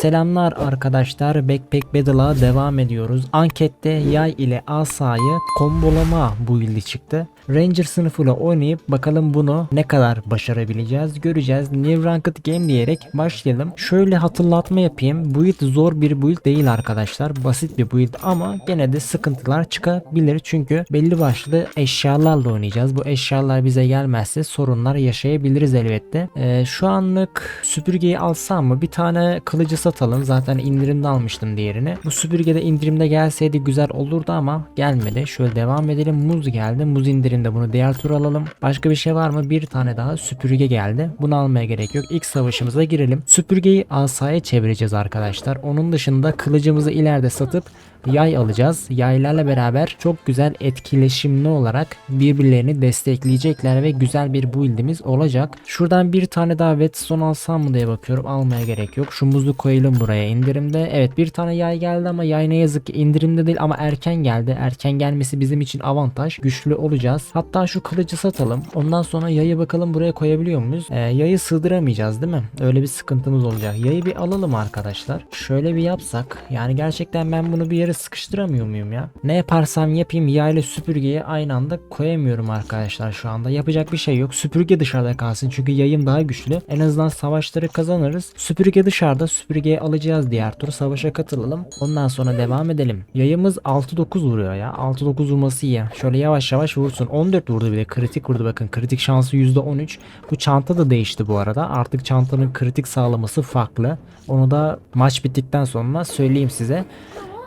Selamlar arkadaşlar. Backpack Battle'a devam ediyoruz. Ankette yay ile asayı kombolama build'i çıktı. Ranger sınıfıyla oynayıp bakalım bunu ne kadar başarabileceğiz göreceğiz. New Ranked Game diyerek başlayalım. Şöyle hatırlatma yapayım. Build zor bir build değil arkadaşlar. Basit bir build ama gene de sıkıntılar çıkabilir. Çünkü belli başlı eşyalarla oynayacağız. Bu eşyalar bize gelmezse sorunlar yaşayabiliriz elbette. Ee, şu anlık süpürgeyi alsam mı? Bir tane kılıcı satalım. Zaten indirimde almıştım diğerini. Bu süpürge de indirimde gelseydi güzel olurdu ama gelmedi. Şöyle devam edelim. Muz geldi. Muz indirimde bunu diğer tur alalım. Başka bir şey var mı? Bir tane daha süpürge geldi. Bunu almaya gerek yok. İlk savaşımıza girelim. Süpürgeyi asaya çevireceğiz arkadaşlar. Onun dışında kılıcımızı ileride satıp yay alacağız. Yaylarla beraber çok güzel etkileşimli olarak birbirlerini destekleyecekler ve güzel bir build'imiz olacak. Şuradan bir tane daha whetstone alsam mı diye bakıyorum. Almaya gerek yok. Şu muzu koyalım buraya indirimde. Evet bir tane yay geldi ama yay ne yazık ki indirimde değil ama erken geldi. Erken gelmesi bizim için avantaj. Güçlü olacağız. Hatta şu kılıcı satalım. Ondan sonra yayı bakalım buraya koyabiliyor muyuz? Ee, yayı sığdıramayacağız değil mi? Öyle bir sıkıntımız olacak. Yayı bir alalım arkadaşlar. Şöyle bir yapsak. Yani gerçekten ben bunu bir yere sıkıştıramıyor muyum ya? Ne yaparsam yapayım yay ile süpürgeyi aynı anda koyamıyorum arkadaşlar şu anda. Yapacak bir şey yok. Süpürge dışarıda kalsın çünkü yayım daha güçlü. En azından savaşları kazanırız. Süpürge dışarıda. Süpürgeyi alacağız diğer tur. Savaşa katılalım. Ondan sonra devam edelim. Yayımız 6-9 vuruyor ya. 6-9 vurması iyi. Şöyle yavaş yavaş vursun. 14 vurdu bile. Kritik vurdu bakın. Kritik şansı %13. Bu çanta da değişti bu arada. Artık çantanın kritik sağlaması farklı. Onu da maç bittikten sonra söyleyeyim size.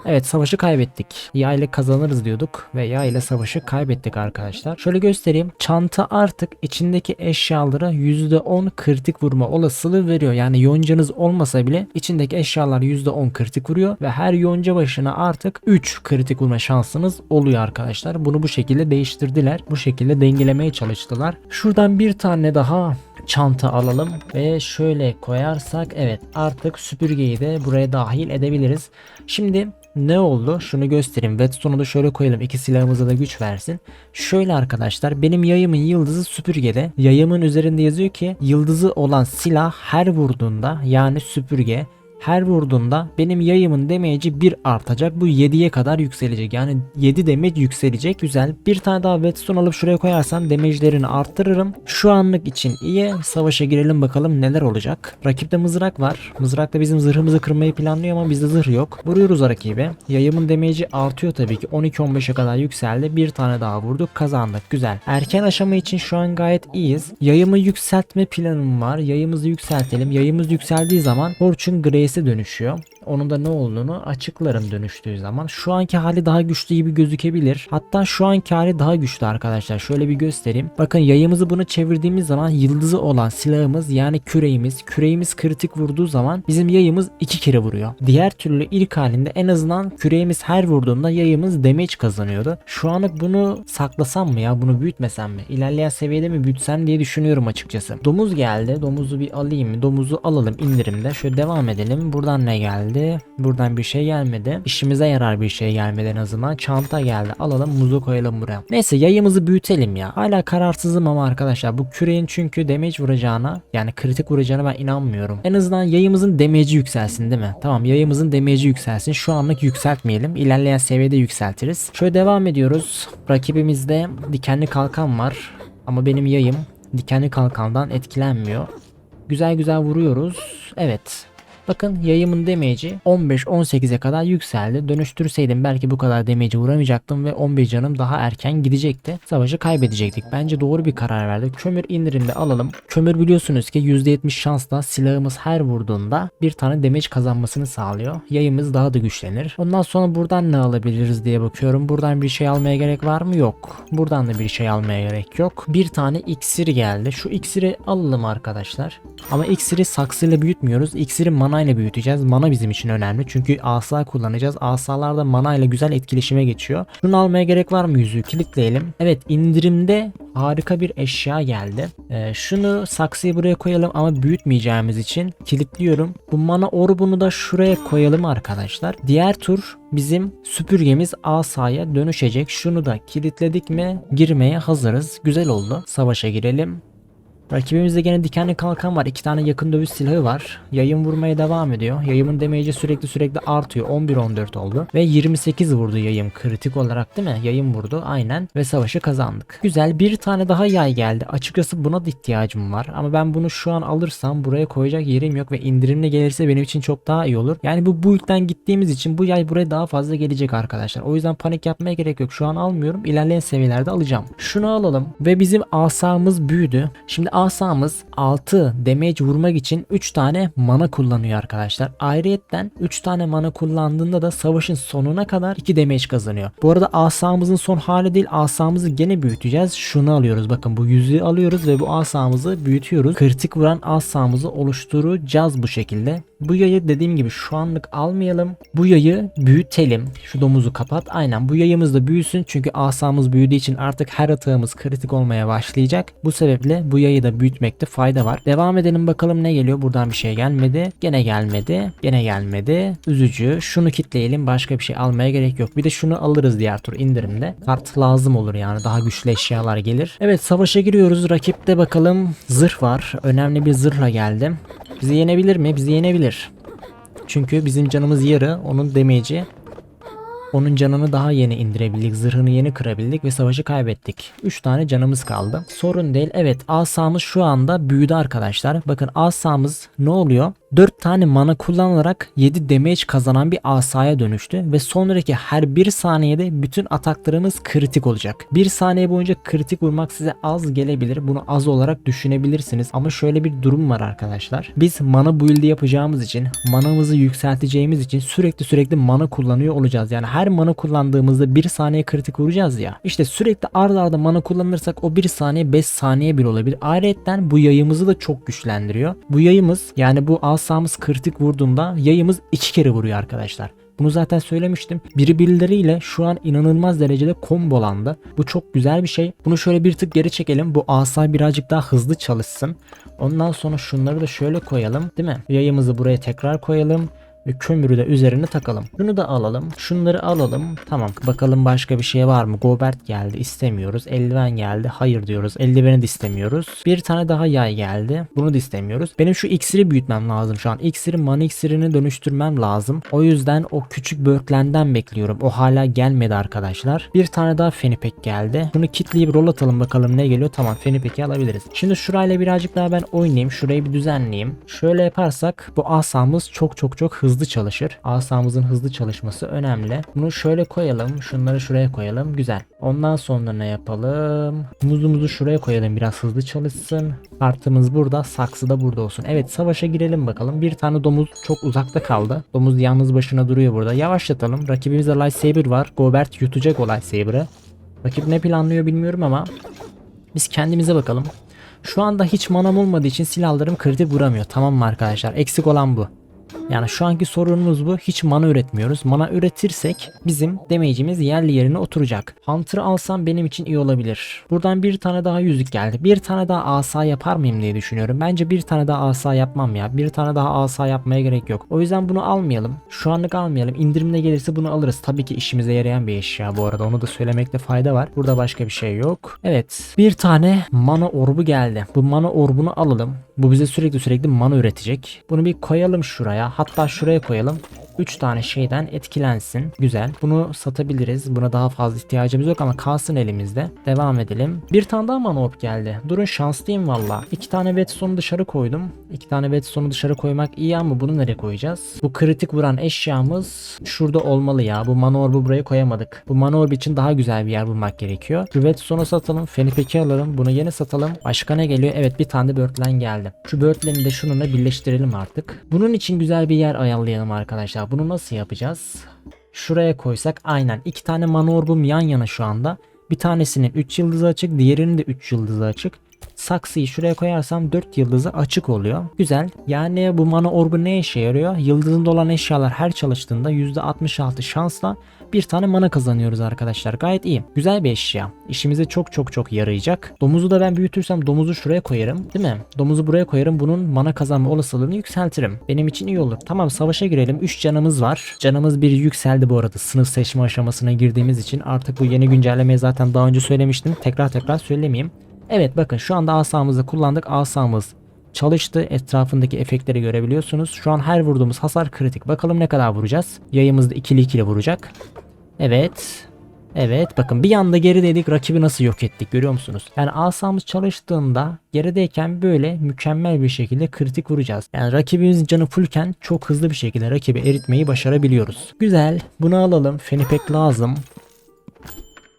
Evet savaşı kaybettik. Yağ ile kazanırız diyorduk ve yağ ile savaşı kaybettik arkadaşlar. Şöyle göstereyim. Çanta artık içindeki eşyalara %10 kritik vurma olasılığı veriyor. Yani yoncanız olmasa bile içindeki eşyalar %10 kritik vuruyor ve her yonca başına artık 3 kritik vurma şansınız oluyor arkadaşlar. Bunu bu şekilde değiştirdiler. Bu şekilde dengelemeye çalıştılar. Şuradan bir tane daha çanta alalım ve şöyle koyarsak evet artık süpürgeyi de buraya dahil edebiliriz. Şimdi ne oldu? Şunu göstereyim. Whetstone'u da şöyle koyalım. İki silahımıza da güç versin. Şöyle arkadaşlar benim yayımın yıldızı süpürgede. Yayımın üzerinde yazıyor ki yıldızı olan silah her vurduğunda yani süpürge her vurduğunda benim yayımın damage'i 1 artacak. Bu 7'ye kadar yükselecek. Yani 7 damage yükselecek. Güzel. Bir tane daha whetstone alıp şuraya koyarsam damage'lerini arttırırım. Şu anlık için iyi. Savaşa girelim bakalım neler olacak. Rakipte mızrak var. Mızrak da bizim zırhımızı kırmayı planlıyor ama bizde zırh yok. Vuruyoruz rakibe. Yayımın damage'i artıyor tabii ki. 12-15'e kadar yükseldi. Bir tane daha vurduk. Kazandık. Güzel. Erken aşama için şu an gayet iyiyiz. Yayımı yükseltme planım var. Yayımızı yükseltelim. Yayımız yükseldiği zaman Fortune Grace'e dönüşüyor. Onun da ne olduğunu açıklarım dönüştüğü zaman. Şu anki hali daha güçlü gibi gözükebilir. Hatta şu anki hali daha güçlü arkadaşlar. Şöyle bir göstereyim. Bakın yayımızı bunu çevirdiğimiz zaman yıldızı olan silahımız yani küreğimiz. Küreğimiz kritik vurduğu zaman bizim yayımız iki kere vuruyor. Diğer türlü ilk halinde en azından küreğimiz her vurduğunda yayımız damage kazanıyordu. Şu anlık bunu saklasam mı ya? Bunu büyütmesem mi? İlerleyen seviyede mi büyütsem diye düşünüyorum açıkçası. Domuz geldi. Domuzu bir alayım mı? Domuzu alalım indirimde. Şöyle devam edelim. Buradan ne geldi? Buradan bir şey gelmedi. İşimize yarar bir şey gelmedi en azından. Çanta geldi. Alalım muzu koyalım buraya. Neyse yayımızı büyütelim ya. Hala kararsızım ama arkadaşlar bu küreğin çünkü damage vuracağına yani kritik vuracağına ben inanmıyorum. En azından yayımızın damage'i yükselsin değil mi? Tamam yayımızın damage'i yükselsin. Şu anlık yükseltmeyelim. İlerleyen seviyede yükseltiriz. Şöyle devam ediyoruz. Rakibimizde dikenli kalkan var. Ama benim yayım dikenli kalkandan etkilenmiyor. Güzel güzel vuruyoruz. Evet. Bakın yayımın damage'i 15-18'e kadar yükseldi. Dönüştürseydim belki bu kadar damage'i vuramayacaktım ve 15 canım daha erken gidecekti. Savaşı kaybedecektik. Bence doğru bir karar verdik. Kömür indirimde alalım. Kömür biliyorsunuz ki %70 şansla silahımız her vurduğunda bir tane damage kazanmasını sağlıyor. Yayımız daha da güçlenir. Ondan sonra buradan ne alabiliriz diye bakıyorum. Buradan bir şey almaya gerek var mı? Yok. Buradan da bir şey almaya gerek yok. Bir tane iksir geldi. Şu iksiri alalım arkadaşlar. Ama iksiri saksıyla büyütmüyoruz. İksiri mana ile büyüteceğiz. Mana bizim için önemli. Çünkü asa kullanacağız. Asalar da mana ile güzel etkileşime geçiyor. Şunu almaya gerek var mı yüzüğü? Kilitleyelim. Evet indirimde harika bir eşya geldi. Ee, şunu saksıyı buraya koyalım ama büyütmeyeceğimiz için kilitliyorum. Bu mana orbunu da şuraya koyalım arkadaşlar. Diğer tur bizim süpürgemiz asaya dönüşecek. Şunu da kilitledik mi girmeye hazırız. Güzel oldu. Savaşa girelim. Rakibimizde gene dikenli kalkan var. iki tane yakın dövüş silahı var. Yayın vurmaya devam ediyor. Yayımın damage'i sürekli sürekli artıyor. 11-14 oldu. Ve 28 vurdu yayım kritik olarak değil mi? Yayın vurdu aynen. Ve savaşı kazandık. Güzel bir tane daha yay geldi. Açıkçası buna da ihtiyacım var. Ama ben bunu şu an alırsam buraya koyacak yerim yok. Ve indirimli gelirse benim için çok daha iyi olur. Yani bu build'den gittiğimiz için bu yay buraya daha fazla gelecek arkadaşlar. O yüzden panik yapmaya gerek yok. Şu an almıyorum. İlerleyen seviyelerde alacağım. Şunu alalım. Ve bizim asamız büyüdü. Şimdi asamız 6 damage vurmak için 3 tane mana kullanıyor arkadaşlar. Ayrıyetten 3 tane mana kullandığında da savaşın sonuna kadar 2 damage kazanıyor. Bu arada asamızın son hali değil asamızı gene büyüteceğiz. Şunu alıyoruz bakın bu yüzüğü alıyoruz ve bu asamızı büyütüyoruz. Kritik vuran asamızı oluşturacağız bu şekilde. Bu yayı dediğim gibi şu anlık almayalım. Bu yayı büyütelim. Şu domuzu kapat. Aynen bu yayımız da büyüsün. Çünkü asamız büyüdüğü için artık her atağımız kritik olmaya başlayacak. Bu sebeple bu yayı da büyütmekte fayda var. Devam edelim bakalım ne geliyor. Buradan bir şey gelmedi. Gene gelmedi. Gene gelmedi. Üzücü. Şunu kitleyelim. Başka bir şey almaya gerek yok. Bir de şunu alırız diğer tur indirimde. Kart lazım olur yani. Daha güçlü eşyalar gelir. Evet savaşa giriyoruz. Rakipte bakalım zırh var. Önemli bir zırhla geldim. Bizi yenebilir mi? Bizi yenebilir. Çünkü bizim canımız yarı. Onun damage'i onun canını daha yeni indirebildik. Zırhını yeni kırabildik ve savaşı kaybettik. 3 tane canımız kaldı. Sorun değil. Evet asamız şu anda büyüdü arkadaşlar. Bakın asamız ne oluyor? 4 tane mana kullanarak 7 damage kazanan bir asaya dönüştü ve sonraki her 1 saniyede bütün ataklarımız kritik olacak. 1 saniye boyunca kritik vurmak size az gelebilir. Bunu az olarak düşünebilirsiniz ama şöyle bir durum var arkadaşlar. Biz mana build'i yapacağımız için, manamızı yükselteceğimiz için sürekli sürekli mana kullanıyor olacağız. Yani her mana kullandığımızda 1 saniye kritik vuracağız ya. İşte sürekli arda arda mana kullanırsak o 1 saniye 5 saniye bir olabilir. Ayrıca bu yayımızı da çok güçlendiriyor. Bu yayımız yani bu asamız kritik vurduğunda yayımız 2 kere vuruyor arkadaşlar. Bunu zaten söylemiştim. Birbirleriyle şu an inanılmaz derecede kombolandı. Bu çok güzel bir şey. Bunu şöyle bir tık geri çekelim. Bu asa birazcık daha hızlı çalışsın. Ondan sonra şunları da şöyle koyalım. Değil mi? Yayımızı buraya tekrar koyalım ve kömürü de üzerine takalım. Şunu da alalım. Şunları alalım. Tamam. Bakalım başka bir şey var mı? Gobert geldi. istemiyoruz. Eldiven geldi. Hayır diyoruz. Eldiveni de istemiyoruz. Bir tane daha yay geldi. Bunu da istemiyoruz. Benim şu iksiri büyütmem lazım şu an. İksiri mana iksirini dönüştürmem lazım. O yüzden o küçük börklenden bekliyorum. O hala gelmedi arkadaşlar. Bir tane daha fenipek geldi. Bunu kitleyip rol atalım bakalım ne geliyor. Tamam fenipeki alabiliriz. Şimdi şurayla birazcık daha ben oynayayım. Şurayı bir düzenleyeyim. Şöyle yaparsak bu asamız çok çok çok hızlı çalışır. Asamızın hızlı çalışması önemli. Bunu şöyle koyalım. Şunları şuraya koyalım. Güzel. Ondan sonra ne yapalım? Muzumuzu şuraya koyalım. Biraz hızlı çalışsın. Kartımız burada. Saksı da burada olsun. Evet savaşa girelim bakalım. Bir tane domuz çok uzakta kaldı. Domuz yalnız başına duruyor burada. Yavaşlatalım. Rakibimizde lightsaber var. Gobert yutacak o lightsaber'ı. Rakip ne planlıyor bilmiyorum ama biz kendimize bakalım. Şu anda hiç manam olmadığı için silahlarım kritik vuramıyor. Tamam mı arkadaşlar? Eksik olan bu. Yani şu anki sorunumuz bu. Hiç mana üretmiyoruz. Mana üretirsek bizim damage'imiz yerli yerine oturacak. Hunter'ı alsam benim için iyi olabilir. Buradan bir tane daha yüzük geldi. Bir tane daha asa yapar mıyım diye düşünüyorum. Bence bir tane daha asa yapmam ya. Bir tane daha asa yapmaya gerek yok. O yüzden bunu almayalım. Şu anlık almayalım. İndirimde gelirse bunu alırız. Tabii ki işimize yarayan bir eşya bu arada. Onu da söylemekte fayda var. Burada başka bir şey yok. Evet. Bir tane mana orbu geldi. Bu mana orbunu alalım. Bu bize sürekli sürekli mana üretecek. Bunu bir koyalım şuraya. Hatta şuraya koyalım. 3 tane şeyden etkilensin. Güzel. Bunu satabiliriz. Buna daha fazla ihtiyacımız yok ama kalsın elimizde. Devam edelim. Bir tane daha mana orb geldi. Durun şanslıyım valla. 2 tane Whetstone'u dışarı koydum. 2 tane Whetstone'u dışarı koymak iyi ama bunu nereye koyacağız? Bu kritik vuran eşyamız şurada olmalı ya. Bu mana orbu buraya koyamadık. Bu mana orb için daha güzel bir yer bulmak gerekiyor. Şu Whetstone'u satalım. Fenipek'i alalım. Bunu yeni satalım. Başka ne geliyor? Evet bir tane de Birdland geldi. Şu Birdland'i de şununla birleştirelim artık. Bunun için güzel bir yer ayarlayalım arkadaşlar. Bunu nasıl yapacağız? Şuraya koysak aynen iki tane mana orbum yan yana şu anda. Bir tanesinin 3 yıldızı açık, diğerinin de 3 yıldızı açık. Saksıyı şuraya koyarsam 4 yıldızı açık oluyor. Güzel. Yani bu mana orbu ne işe yarıyor? Yıldızında olan eşyalar her çalıştığında %66 şansla bir tane mana kazanıyoruz arkadaşlar. Gayet iyi. Güzel bir eşya. İşimize çok çok çok yarayacak. Domuzu da ben büyütürsem domuzu şuraya koyarım. Değil mi? Domuzu buraya koyarım. Bunun mana kazanma olasılığını yükseltirim. Benim için iyi olur. Tamam savaşa girelim. 3 canımız var. Canımız bir yükseldi bu arada. Sınıf seçme aşamasına girdiğimiz için. Artık bu yeni güncellemeyi zaten daha önce söylemiştim. Tekrar tekrar söylemeyeyim. Evet bakın şu anda asamızı kullandık. Asamız çalıştı. Etrafındaki efektleri görebiliyorsunuz. Şu an her vurduğumuz hasar kritik. Bakalım ne kadar vuracağız. Yayımız da ikili ikili vuracak. Evet. Evet bakın bir anda gerideydik rakibi nasıl yok ettik görüyor musunuz? Yani asamız çalıştığında gerideyken böyle mükemmel bir şekilde kritik vuracağız. Yani rakibimizin canı fullken çok hızlı bir şekilde rakibi eritmeyi başarabiliyoruz. Güzel bunu alalım Fenipek lazım.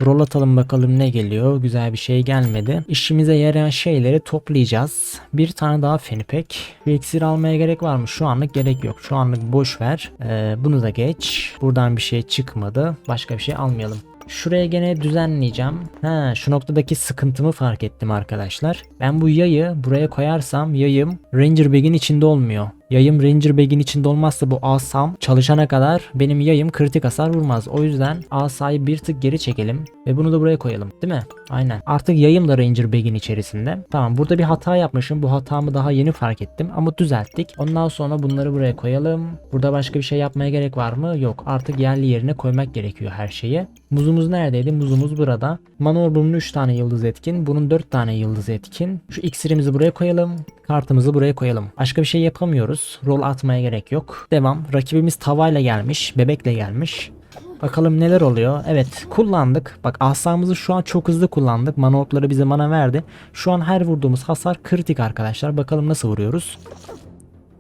Rol atalım bakalım ne geliyor. Güzel bir şey gelmedi. İşimize yarayan şeyleri toplayacağız. Bir tane daha fenipek. Bir iksir almaya gerek var mı? Şu anlık gerek yok. Şu anlık boş ver. Ee, bunu da geç. Buradan bir şey çıkmadı. Başka bir şey almayalım. Şuraya gene düzenleyeceğim. Ha, şu noktadaki sıkıntımı fark ettim arkadaşlar. Ben bu yayı buraya koyarsam yayım Ranger Bag'in içinde olmuyor. Yayım Ranger Bag'in içinde olmazsa bu asam çalışana kadar benim yayım kritik hasar vurmaz. O yüzden asayı bir tık geri çekelim ve bunu da buraya koyalım. Değil mi? Aynen. Artık yayım da Ranger Bag'in içerisinde. Tamam burada bir hata yapmışım. Bu hatamı daha yeni fark ettim ama düzelttik. Ondan sonra bunları buraya koyalım. Burada başka bir şey yapmaya gerek var mı? Yok. Artık yerli yerine koymak gerekiyor her şeyi. Muzumuz neredeydi? Muzumuz burada. Manorbum'un 3 tane yıldız etkin. Bunun 4 tane yıldız etkin. Şu iksirimizi buraya koyalım. Kartımızı buraya koyalım. Başka bir şey yapamıyoruz. Rol atmaya gerek yok. Devam. Rakibimiz tavayla gelmiş. Bebekle gelmiş. Bakalım neler oluyor. Evet kullandık. Bak asamızı şu an çok hızlı kullandık. Mana orkları bize mana verdi. Şu an her vurduğumuz hasar kritik arkadaşlar. Bakalım nasıl vuruyoruz.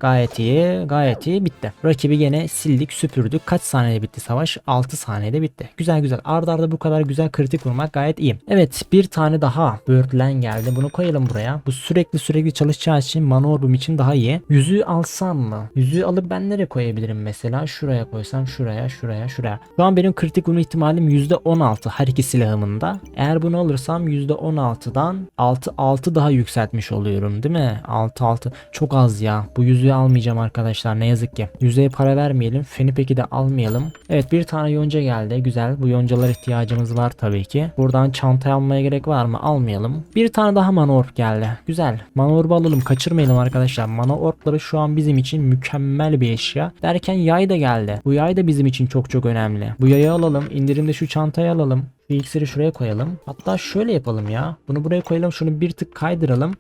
Gayet iyi, gayet iyi bitti. Rakibi gene sildik, süpürdük. Kaç saniyede bitti savaş? 6 saniyede bitti. Güzel güzel. Arda arda bu kadar güzel kritik vurmak gayet iyi. Evet, bir tane daha Birdland geldi. Bunu koyalım buraya. Bu sürekli sürekli çalışacağı için mana orbum için daha iyi. Yüzüğü alsam mı? Yüzüğü alıp ben nereye koyabilirim mesela? Şuraya koysam, şuraya, şuraya, şuraya. Şu an benim kritik vurma ihtimalim %16 her iki silahımında. Eğer bunu alırsam %16'dan 6 6 daha yükseltmiş oluyorum, değil mi? 6 6 çok az ya. Bu yüzüğü almayacağım arkadaşlar ne yazık ki. Yüzeye para vermeyelim. Fenipek'i de almayalım. Evet bir tane yonca geldi. Güzel. Bu yoncalar ihtiyacımız var tabii ki. Buradan çanta almaya gerek var mı? Almayalım. Bir tane daha mana orb geldi. Güzel. Mana orbu alalım. Kaçırmayalım arkadaşlar. Mana orbları şu an bizim için mükemmel bir eşya. Derken yay da geldi. Bu yay da bizim için çok çok önemli. Bu yayı alalım. İndirimde şu çantayı alalım. Şu iksiri şuraya koyalım. Hatta şöyle yapalım ya. Bunu buraya koyalım. Şunu bir tık kaydıralım.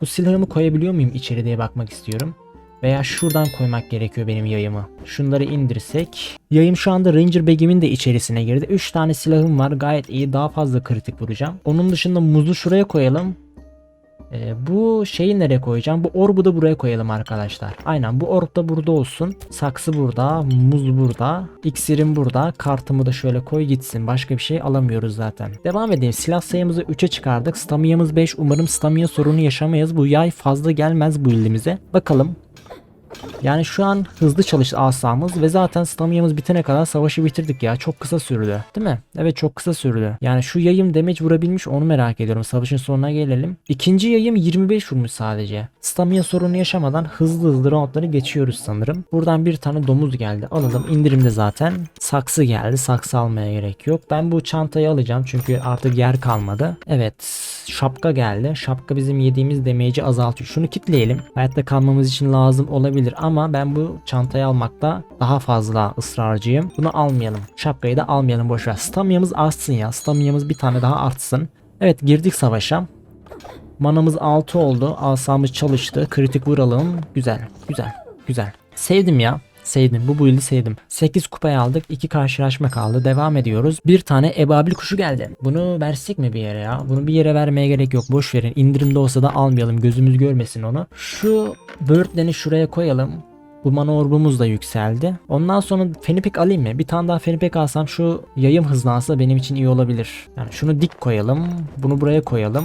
Bu silahımı koyabiliyor muyum içeri diye bakmak istiyorum. Veya şuradan koymak gerekiyor benim yayımı. Şunları indirsek. Yayım şu anda Ranger Bag'imin de içerisine girdi. 3 tane silahım var. Gayet iyi. Daha fazla kritik vuracağım. Onun dışında muzu şuraya koyalım. Ee, bu şeyi nereye koyacağım? Bu orbu da buraya koyalım arkadaşlar. Aynen bu orb da burada olsun. Saksı burada. Muz burada. İksirim burada. Kartımı da şöyle koy gitsin. Başka bir şey alamıyoruz zaten. Devam edelim. Silah sayımızı 3'e çıkardık. Stamina'mız 5. Umarım stamina sorunu yaşamayız. Bu yay fazla gelmez bu ildimize. Bakalım. Yani şu an hızlı çalıştı asamız ve zaten staminamız bitene kadar savaşı bitirdik ya. Çok kısa sürdü. Değil mi? Evet çok kısa sürdü. Yani şu yayım damage vurabilmiş onu merak ediyorum. Savaşın sonuna gelelim. İkinci yayım 25 vurmuş sadece. Stamina sorunu yaşamadan hızlı hızlı roundları geçiyoruz sanırım. Buradan bir tane domuz geldi. Alalım. indirimde zaten. Saksı geldi. Saksı almaya gerek yok. Ben bu çantayı alacağım çünkü artık yer kalmadı. Evet. Şapka geldi. Şapka bizim yediğimiz damage'i azaltıyor. Şunu kitleyelim. Hayatta kalmamız için lazım olabilir ama ben bu çantayı almakta daha fazla ısrarcıyım. Bunu almayalım. Şapkayı da almayalım boşver. Stamina'mız artsın ya. Stamina'mız bir tane daha artsın. Evet girdik savaşa. Manamız 6 oldu. Asamız çalıştı. Kritik vuralım. Güzel. Güzel. Güzel. Sevdim ya. Sevdim. Bu build'i sevdim. 8 kupayı aldık. 2 karşılaşma kaldı. Devam ediyoruz. Bir tane ebabil kuşu geldi. Bunu versek mi bir yere ya? Bunu bir yere vermeye gerek yok. Boş verin. İndirimde olsa da almayalım. Gözümüz görmesin onu. Şu birdlen'i şuraya koyalım. Bu mana orbumuz da yükseldi. Ondan sonra fenipek alayım mı? Bir tane daha fenipek alsam şu yayım hızlansa benim için iyi olabilir. Yani şunu dik koyalım. Bunu buraya koyalım.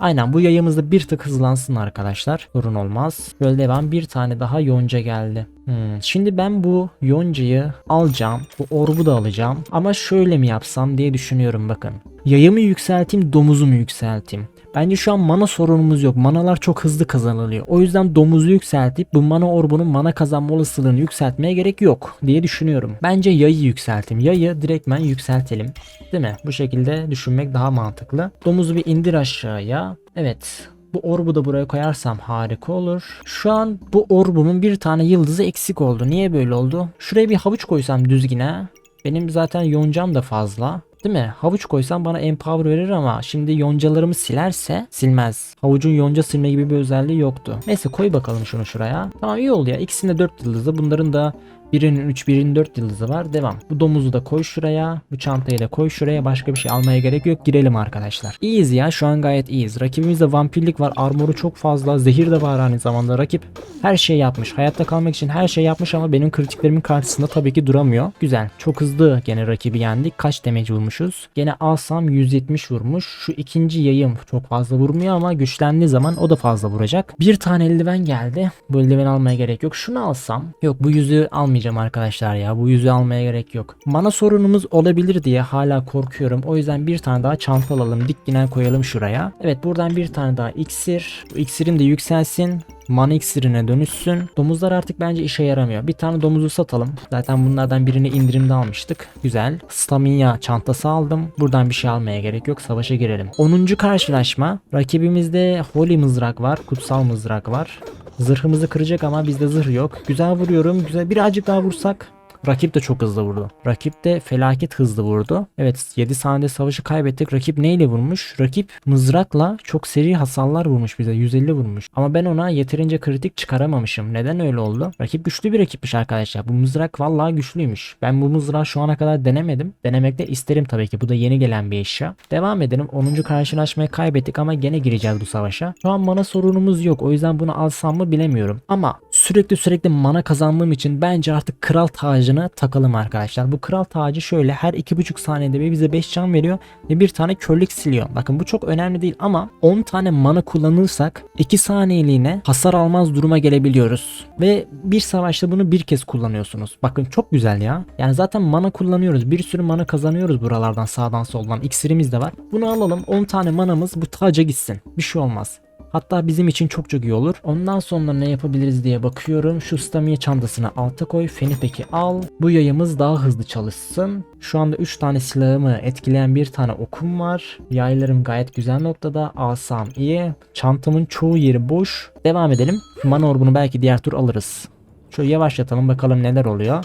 Aynen bu yayımızda bir tık hızlansın arkadaşlar. Sorun olmaz. Böyle devam bir tane daha yonca geldi. Hmm, Şimdi ben bu yoncayı alacağım. Bu orbu da alacağım. Ama şöyle mi yapsam diye düşünüyorum bakın. Yayımı yükselteyim domuzu mu yükselteyim? Bence şu an mana sorunumuz yok. Manalar çok hızlı kazanılıyor. O yüzden domuzu yükseltip bu mana orbunun mana kazanma olasılığını yükseltmeye gerek yok diye düşünüyorum. Bence yayı yükselteyim. Yayı direktmen yükseltelim. Değil mi? Bu şekilde düşünmek daha mantıklı. Domuzu bir indir aşağıya. Evet. Bu orbu da buraya koyarsam harika olur. Şu an bu orbumun bir tane yıldızı eksik oldu. Niye böyle oldu? Şuraya bir havuç koysam düzgine. Benim zaten yoncam da fazla. Değil mi? Havuç koysam bana empower verir ama şimdi yoncalarımı silerse silmez. Havucun yonca silme gibi bir özelliği yoktu. Neyse koy bakalım şunu şuraya. Tamam iyi oldu ya. İkisinde 4 yıldızlı. Bunların da Birinin 3, birinin 4 yıldızı var. Devam. Bu domuzu da koy şuraya. Bu çantayı da koy şuraya. Başka bir şey almaya gerek yok. Girelim arkadaşlar. İyiyiz ya. Şu an gayet iyiyiz. Rakibimizde vampirlik var. Armoru çok fazla. Zehir de var aynı zamanda. Rakip her şeyi yapmış. Hayatta kalmak için her şey yapmış ama benim kritiklerimin karşısında tabii ki duramıyor. Güzel. Çok hızlı gene rakibi yendik. Kaç damage vurmuşuz? Gene alsam 170 vurmuş. Şu ikinci yayım çok fazla vurmuyor ama güçlendiği zaman o da fazla vuracak. Bir tane eldiven geldi. Bu eldiveni almaya gerek yok. Şunu alsam. Yok bu yüzüğü almayacağım arkadaşlar ya. Bu yüzüğü almaya gerek yok. Mana sorunumuz olabilir diye hala korkuyorum. O yüzden bir tane daha çanta alalım. Dikginen koyalım şuraya. Evet buradan bir tane daha iksir. Bu iksirim de yükselsin. Mana iksirine dönüşsün. Domuzlar artık bence işe yaramıyor. Bir tane domuzu satalım. Zaten bunlardan birini indirimde almıştık. Güzel. Stamina çantası aldım. Buradan bir şey almaya gerek yok. Savaşa girelim. 10. karşılaşma. Rakibimizde Holy mızrak var. Kutsal mızrak var. Zırhımızı kıracak ama bizde zırh yok. Güzel vuruyorum. Güzel. Birazcık daha vursak. Rakip de çok hızlı vurdu. Rakip de felaket hızlı vurdu. Evet 7 saniyede savaşı kaybettik. Rakip neyle vurmuş? Rakip mızrakla çok seri hasarlar vurmuş bize. 150 vurmuş. Ama ben ona yeterince kritik çıkaramamışım. Neden öyle oldu? Rakip güçlü bir rakipmiş arkadaşlar. Bu mızrak vallahi güçlüymüş. Ben bu mızrağı şu ana kadar denemedim. Denemek de isterim tabii ki. Bu da yeni gelen bir eşya. Devam edelim. 10. karşılaşmayı kaybettik ama gene gireceğiz bu savaşa. Şu an mana sorunumuz yok. O yüzden bunu alsam mı bilemiyorum. Ama sürekli sürekli mana kazanmam için bence artık kral tacını takalım arkadaşlar. Bu kral tacı şöyle her 2,5 saniyede bir bize 5 can veriyor ve bir tane körlük siliyor. Bakın bu çok önemli değil ama 10 tane mana kullanırsak 2 saniyeliğine hasar almaz duruma gelebiliyoruz. Ve bir savaşta bunu bir kez kullanıyorsunuz. Bakın çok güzel ya. Yani zaten mana kullanıyoruz. Bir sürü mana kazanıyoruz buralardan sağdan soldan. İksirimiz de var. Bunu alalım. 10 tane manamız bu taca gitsin. Bir şey olmaz. Hatta bizim için çok çok iyi olur. Ondan sonra ne yapabiliriz diye bakıyorum. Şu stamina çantasını alta koy. Fenipek'i al. Bu yayımız daha hızlı çalışsın. Şu anda 3 tane silahımı etkileyen bir tane okum var. Yaylarım gayet güzel noktada. Asam iyi. Çantamın çoğu yeri boş. Devam edelim. Mana orbunu belki diğer tur alırız. Şöyle yavaşlatalım bakalım neler oluyor.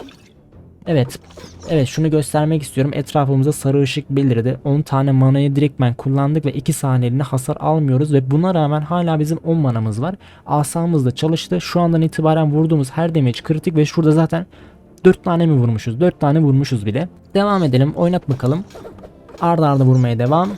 Evet. Evet şunu göstermek istiyorum. Etrafımıza sarı ışık belirdi. 10 tane manayı direktmen kullandık ve 2 saniyeliğine hasar almıyoruz ve buna rağmen hala bizim 10 manamız var. Asamız da çalıştı. Şu andan itibaren vurduğumuz her damage kritik ve şurada zaten 4 tane mi vurmuşuz? 4 tane vurmuşuz bile. Devam edelim. Oynat bakalım. Arda arda vurmaya devam.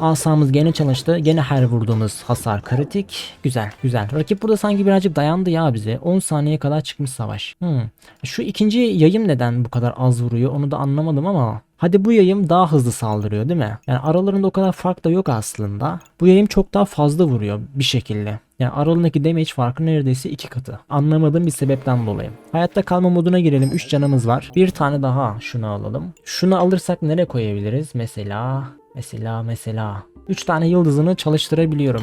Asamız gene çalıştı. Gene her vurduğumuz hasar kritik. Güzel güzel. Rakip burada sanki birazcık dayandı ya bize. 10 saniye kadar çıkmış savaş. Hmm. Şu ikinci yayım neden bu kadar az vuruyor onu da anlamadım ama Hadi bu yayım daha hızlı saldırıyor değil mi? Yani aralarında o kadar fark da yok aslında. Bu yayım çok daha fazla vuruyor bir şekilde. Yani aralarındaki damage farkı neredeyse iki katı. Anlamadığım bir sebepten dolayı. Hayatta kalma moduna girelim. 3 canımız var. Bir tane daha şunu alalım. Şunu alırsak nereye koyabiliriz? Mesela Mesela mesela 3 tane yıldızını çalıştırabiliyorum.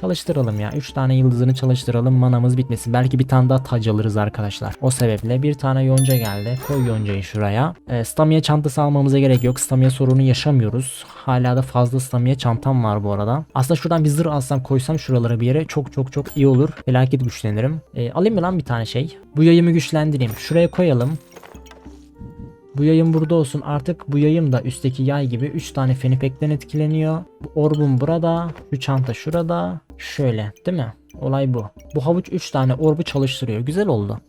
Çalıştıralım ya. 3 tane yıldızını çalıştıralım. Manamız bitmesin. Belki bir tane daha tac alırız arkadaşlar. O sebeple bir tane yonca geldi. Koy yoncayı şuraya. E, stamina çantası almamıza gerek yok. Stamina sorunu yaşamıyoruz. Hala da fazla stamina çantam var bu arada. Aslında şuradan bir zırh alsam koysam şuralara bir yere çok çok çok iyi olur. Felaket güçlenirim. E, alayım mı lan bir tane şey? Bu yayımı güçlendireyim. Şuraya koyalım. Bu yayın burada olsun. Artık bu yayım da üstteki yay gibi 3 tane fenipekten etkileniyor. Bu orbum burada. Şu çanta şurada. Şöyle değil mi? Olay bu. Bu havuç 3 tane orbu çalıştırıyor. Güzel oldu.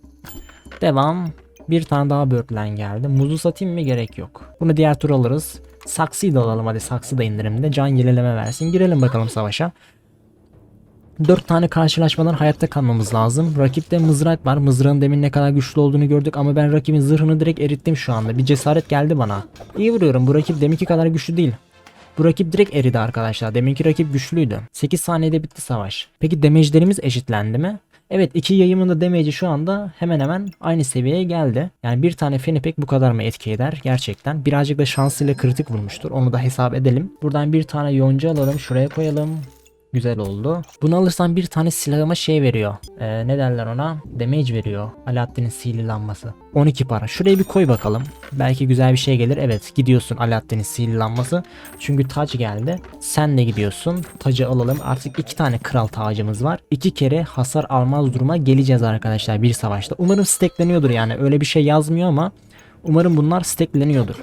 Devam. Bir tane daha börtlen geldi. Muzu satayım mı gerek yok. Bunu diğer tur alırız. Saksıyı da alalım hadi saksı da indirimde. Can yenileme versin. Girelim bakalım savaşa. 4 tane karşılaşmadan hayatta kalmamız lazım. Rakipte mızrak var. Mızrağın demin ne kadar güçlü olduğunu gördük ama ben rakibin zırhını direkt erittim şu anda. Bir cesaret geldi bana. İyi vuruyorum. Bu rakip deminki kadar güçlü değil. Bu rakip direkt eridi arkadaşlar. Deminki rakip güçlüydü. 8 saniyede bitti savaş. Peki damage'lerimiz eşitlendi mi? Evet iki yayımın da damage'i şu anda hemen hemen aynı seviyeye geldi. Yani bir tane Fenipek bu kadar mı etki eder gerçekten. Birazcık da şansıyla kritik vurmuştur. Onu da hesap edelim. Buradan bir tane yonca alalım. Şuraya koyalım. Güzel oldu. Bunu alırsam bir tane silahıma şey veriyor. Ee, ne derler ona? Damage veriyor. Alaaddin'in sihirli lambası. 12 para. Şuraya bir koy bakalım. Belki güzel bir şey gelir. Evet gidiyorsun Alaaddin'in sihirli. Çünkü taç geldi. Sen de gidiyorsun. Tacı alalım. Artık iki tane kral tacımız var. İki kere hasar almaz duruma geleceğiz arkadaşlar bir savaşta. Umarım stackleniyordur yani. Öyle bir şey yazmıyor ama umarım bunlar stackleniyordur.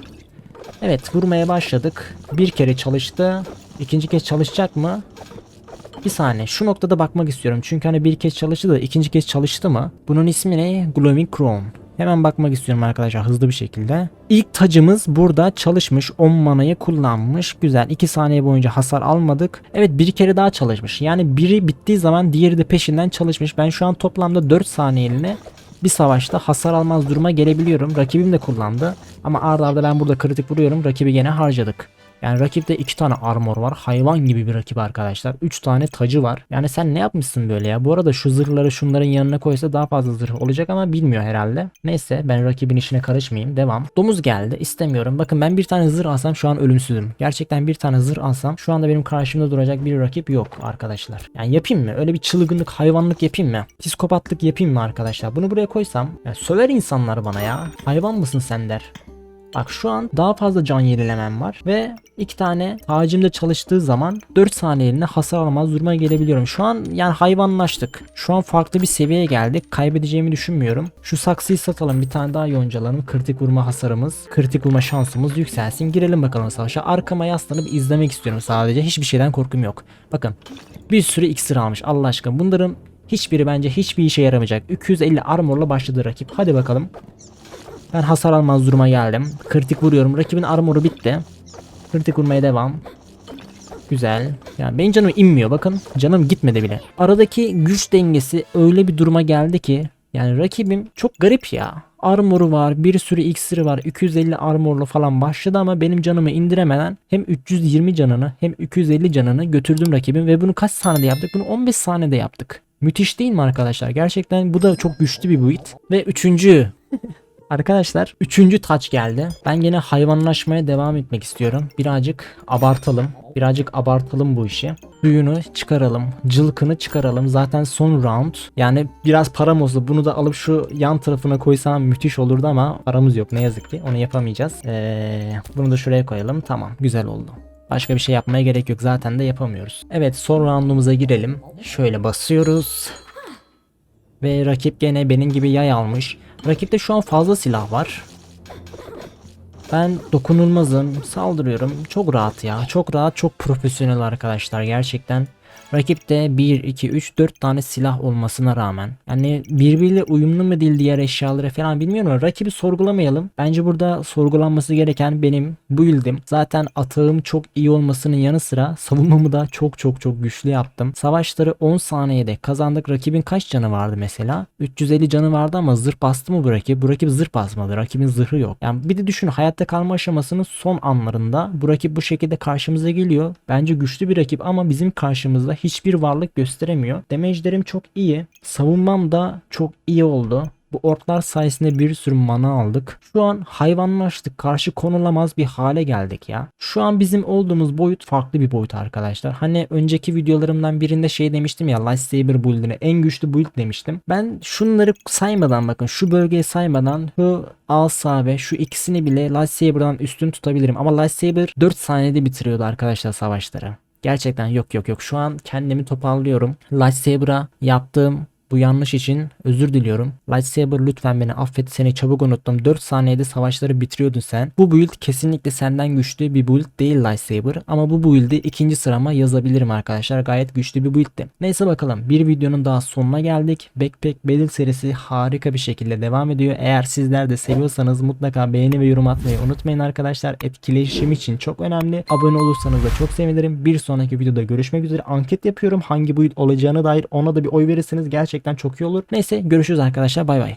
Evet vurmaya başladık. Bir kere çalıştı. İkinci kez çalışacak mı? Bir saniye şu noktada bakmak istiyorum. Çünkü hani bir kez çalıştı da ikinci kez çalıştı mı? Bunun ismi ne? Glowing Crown. Hemen bakmak istiyorum arkadaşlar hızlı bir şekilde. İlk tacımız burada çalışmış. 10 manayı kullanmış. Güzel. 2 saniye boyunca hasar almadık. Evet bir kere daha çalışmış. Yani biri bittiği zaman diğeri de peşinden çalışmış. Ben şu an toplamda 4 saniyeliğine bir savaşta hasar almaz duruma gelebiliyorum. Rakibim de kullandı. Ama arda arda ben burada kritik vuruyorum. Rakibi gene harcadık. Yani rakipte iki tane armor var. Hayvan gibi bir rakip arkadaşlar. 3 tane tacı var. Yani sen ne yapmışsın böyle ya? Bu arada şu zırhları şunların yanına koysa daha fazla zırh olacak ama bilmiyor herhalde. Neyse ben rakibin işine karışmayayım. Devam. Domuz geldi. İstemiyorum. Bakın ben bir tane zırh alsam şu an ölümsüzüm. Gerçekten bir tane zırh alsam şu anda benim karşımda duracak bir rakip yok arkadaşlar. Yani yapayım mı? Öyle bir çılgınlık, hayvanlık yapayım mı? Psikopatlık yapayım mı arkadaşlar? Bunu buraya koysam ya söver insanlar bana ya. Hayvan mısın sen der. Bak şu an daha fazla can yenilemem var ve iki tane ağacımda çalıştığı zaman 4 saniyeliğine hasar almaz duruma gelebiliyorum. Şu an yani hayvanlaştık. Şu an farklı bir seviyeye geldik. Kaybedeceğimi düşünmüyorum. Şu saksıyı satalım bir tane daha yoncalalım. Kritik vurma hasarımız, kritik vurma şansımız yükselsin. Girelim bakalım savaşa. Arkama yaslanıp izlemek istiyorum sadece. Hiçbir şeyden korkum yok. Bakın bir sürü iksir almış Allah aşkına. Bunların hiçbiri bence hiçbir işe yaramayacak. 250 armorla başladı rakip. Hadi bakalım. Ben hasar almaz duruma geldim. Kritik vuruyorum. Rakibin armoru bitti. Kritik vurmaya devam. Güzel. Yani benim canım inmiyor bakın. Canım gitmedi bile. Aradaki güç dengesi öyle bir duruma geldi ki yani rakibim çok garip ya. Armoru var, bir sürü iksiri var. 250 armorlu falan başladı ama benim canımı indiremeden hem 320 canını hem 250 canını götürdüm rakibim ve bunu kaç saniyede yaptık? Bunu 15 saniyede yaptık. Müthiş değil mi arkadaşlar? Gerçekten bu da çok güçlü bir build. Ve üçüncü Arkadaşlar üçüncü taç geldi. Ben yine hayvanlaşmaya devam etmek istiyorum. Birazcık abartalım. Birazcık abartalım bu işi. Suyunu çıkaralım. Cılkını çıkaralım. Zaten son round. Yani biraz param olsa bunu da alıp şu yan tarafına koysam müthiş olurdu ama paramız yok ne yazık ki. Onu yapamayacağız. Ee, bunu da şuraya koyalım. Tamam güzel oldu. Başka bir şey yapmaya gerek yok. Zaten de yapamıyoruz. Evet son roundumuza girelim. Şöyle basıyoruz. Ve rakip gene benim gibi yay almış. Rakipte şu an fazla silah var. Ben dokunulmazım. Saldırıyorum. Çok rahat ya. Çok rahat, çok profesyonel arkadaşlar gerçekten. Rakipte 1, 2, 3, 4 tane silah olmasına rağmen. Yani birbiriyle uyumlu mu değil diğer eşyaları falan bilmiyorum rakibi sorgulamayalım. Bence burada sorgulanması gereken benim build'im. Zaten atağım çok iyi olmasının yanı sıra savunmamı da çok çok çok güçlü yaptım. Savaşları 10 saniyede kazandık. Rakibin kaç canı vardı mesela? 350 canı vardı ama zırh bastı mı bu rakip? Bu rakip zırh basmadı. Rakibin zırhı yok. Yani bir de düşün hayatta kalma aşamasının son anlarında bu rakip bu şekilde karşımıza geliyor. Bence güçlü bir rakip ama bizim karşımızda hiçbir varlık gösteremiyor. Damage'lerim çok iyi. Savunmam da çok iyi oldu. Bu orklar sayesinde bir sürü mana aldık. Şu an hayvanlaştık. Karşı konulamaz bir hale geldik ya. Şu an bizim olduğumuz boyut farklı bir boyut arkadaşlar. Hani önceki videolarımdan birinde şey demiştim ya Lightsaber build'ine en güçlü build demiştim. Ben şunları saymadan bakın şu bölgeyi saymadan şu Asa ve şu ikisini bile Lightsaber'dan üstün tutabilirim. Ama Lightsaber 4 saniyede bitiriyordu arkadaşlar savaşları. Gerçekten yok yok yok. Şu an kendimi toparlıyorum. Lightsaber'a yaptığım bu yanlış için özür diliyorum. Lightsaber lütfen beni affet seni çabuk unuttum. 4 saniyede savaşları bitiriyordun sen. Bu build kesinlikle senden güçlü bir build değil Lightsaber. Ama bu build'i ikinci sırama yazabilirim arkadaşlar. Gayet güçlü bir build'ti. Neyse bakalım bir videonun daha sonuna geldik. Backpack Battle serisi harika bir şekilde devam ediyor. Eğer sizler de seviyorsanız mutlaka beğeni ve yorum atmayı unutmayın arkadaşlar. Etkileşim için çok önemli. Abone olursanız da çok sevinirim. Bir sonraki videoda görüşmek üzere. Anket yapıyorum. Hangi build olacağına dair ona da bir oy verirseniz gerçekten çok iyi olur. Neyse görüşürüz arkadaşlar. Bay bay.